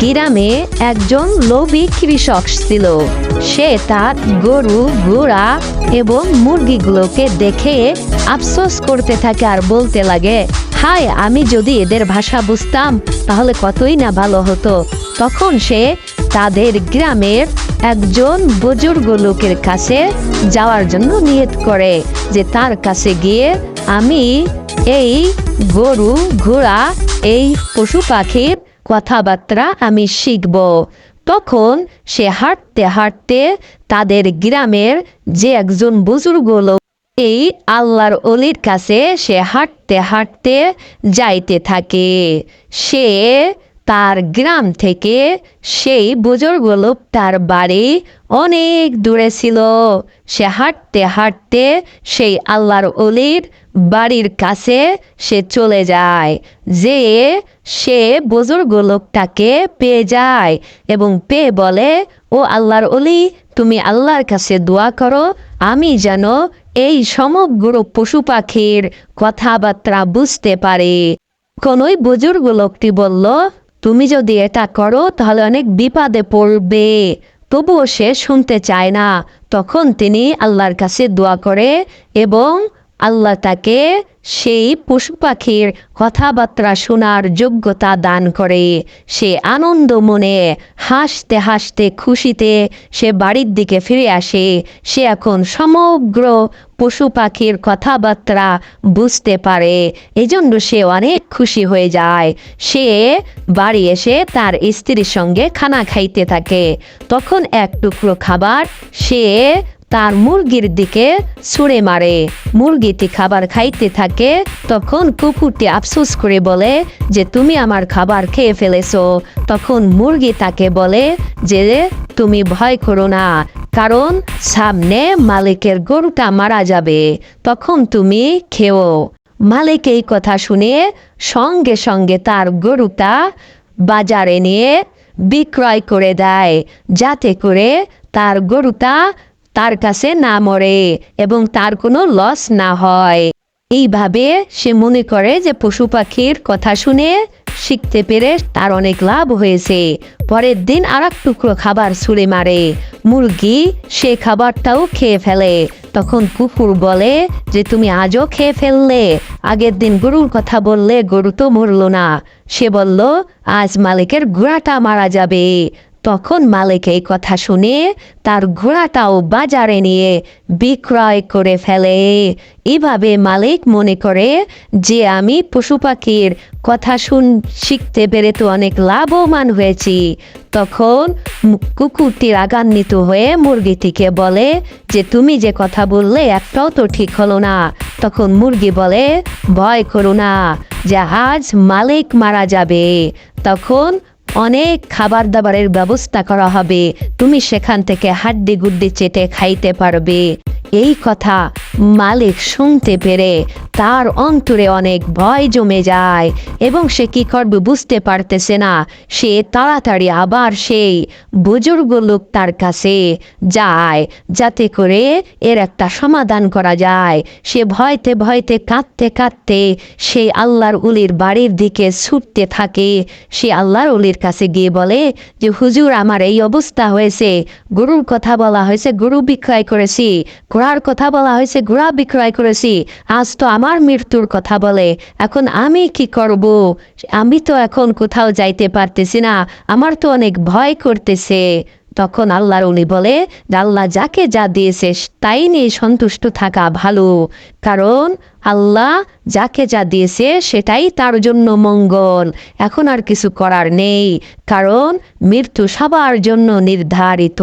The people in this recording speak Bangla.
গ্রামে একজন লোভী কৃষক ছিল। সে তার গরু, ঘোড়া এবং মুরগিগুলোকে দেখে আফসোস করতে থাকে আর বলতে লাগে, হায়, আমি যদি এদের ভাষা বুঝতাম, তাহলে কতই না ভালো হতো। তখন সে তাদের গ্রামের একজন বুজুর্গ লোকের কাছে যাওয়ার জন্য নিয়ত করে যে তার কাছে গিয়ে, আমি এই গরু, ঘোড়া, এই পশু পাখির কথাবার্তা আমি শিখব। তখন সে হাঁটতে হাঁটতে তাদের গ্রামের যে একজন বুজুর্গ এই আল্লাহর অলির কাছে সে হাঁটতে হাঁটতে যাইতে থাকে। সে তার গ্রাম থেকে সেই বুজুর্গ লোকটার বাড়ি অনেক দূরে ছিল। সে হাঁটতে হাঁটতে সেই আল্লাহর অলির বাড়ির কাছে সে চলে যায়, যে সে বুজুর্গ লোকটাকে পেয়ে যায় এবং পেয়ে বলে, ও আল্লাহর অলি তুমি আল্লাহর কাছে দোয়া করো, আমি যেন এই সমগ্র পশু পাখির কথাবার্তা বুঝতে পারি। কোনোই বুজুর্গ লোকটি বলল, তুমি যদি এটা করো, তাহলে অনেক বিপদে পড়বে। তবুও সে শুনতে চায় না। তখন তিনি আল্লাহর কাছে দোয়া করে এবং আল্লাহ তাকে সেই পশু পাখির কথাবার্তা শোনার যোগ্যতা দান করে। সে আনন্দ মনে, হাসতে হাসতে খুশিতে সে বাড়ির দিকে ফিরে আসে। সে এখন সমগ্র পশু পাখির কথাবার্তা বুঝতে পারে। এজন্য সে অনেক খুশি হয়ে যায়। সে বাড়ি এসে তার স্ত্রীর সঙ্গে খানা খাইতে থাকে। তখন এক টুকরো খাবার সে তার মুরগির দিকে ছুঁড়ে মারে। মুরগিটি খাবার খাইতে থাকে, তখন কুকুরটি আফসোস করে বলে যে, তুমি আমার খাবার খেয়ে ফেলেছো। তখন মুরগি তাকে বলে যে, তুমি ভয় করো না, কারণ সামনে মালিকের গরুটা মারা যাবে, তখন তুমি খেও। মালিক এই কথা শুনে সঙ্গে সঙ্গে তার গরুটা বাজারে নিয়ে বিক্রয় করে দেয়, যাতে করে তার গরুটা তার কাছে না মরে এবং তার কোনো লস না হয়। এইভাবে সে মনে করে যে পশু পাখির কথা শুনে শিখতে পেরে তার অনেক লাভ হয়েছে। পরের দিন আর এক টুকরো খাবার ছুঁড়ে মারে। মুরগি সে খাবারটাও খেয়ে ফেলে। তখন কুকুর বলে যে, তুমি আজও খেয়ে ফেললে। আগের দিন গরুর কথা বললে গরু তো মরল না। সে বলল, আজ মালিকের ঘোড়াটা মারা যাবে। তখন মালিক এই কথা শুনে তার ঘোড়াটাও বাজারে নিয়ে বিক্রয় করে ফেলে। এভাবে মালিক মনে করে যে আমি পশু পাখির কথা শুন, শিখতে পেরে তো অনেক লাভবান হয়েছি। তখন কুকুরটি রাগান্বিত হয়ে মুরগিটিকে বলে যে, তুমি যে কথা বললে একটাও তো ঠিক হলো না। তখন মুরগি বলে, ভয় করো না আজ মালিক মারা যাবে। তখন অনেক খাবার দাবারের ব্যবস্থা করা হবে। তুমি সেখান থেকে হাড্ডি গুড্ডি চেটে খাইতে পারবে। এই কথা মালিক শুনতে পেরে তার অন্তরে অনেক ভয় জমে যায় এবং সে কি করবে বুঝতে পারতেছে না। সে তাড়াতাড়ি আবার সেই বুজুর্গ লোক তার কাছে যায় যাতে করে এর একটা সমাধান করা যায়। সে ভয়তে ভয়তে কাঁদতে কাঁদতে সেই আল্লাহর উলির বাড়ির দিকে ছুটতে থাকে। সে আল্লাহর উলির কাছে গিয়ে বলে যে, হুজুর, আমার এই অবস্থা হয়েছে। গরুর কথা বলা হয়েছে, গরু বিক্রয় করেছি। ঘোড়ার কথা বলা হয়েছে ঘোড়া বিক্রয় করেছি আজ তো আমার মৃত্যুর কথা বলে, এখন আমি কি করব আমি তো এখন কোথাও যাইতে পারতেছি না আমার তো অনেক ভয় করতেছে তখন আল্লাহর উনি বলে, আল্লাহ যাকে যা দিয়েছে, তাই নিয়ে সন্তুষ্ট থাকা ভালো কারণ আল্লাহ যাকে যা দিয়েছে, সেটাই তার জন্য মঙ্গল, এখন আর কিছু করার নেই কারণ মৃত্যু সবার জন্য নির্ধারিত।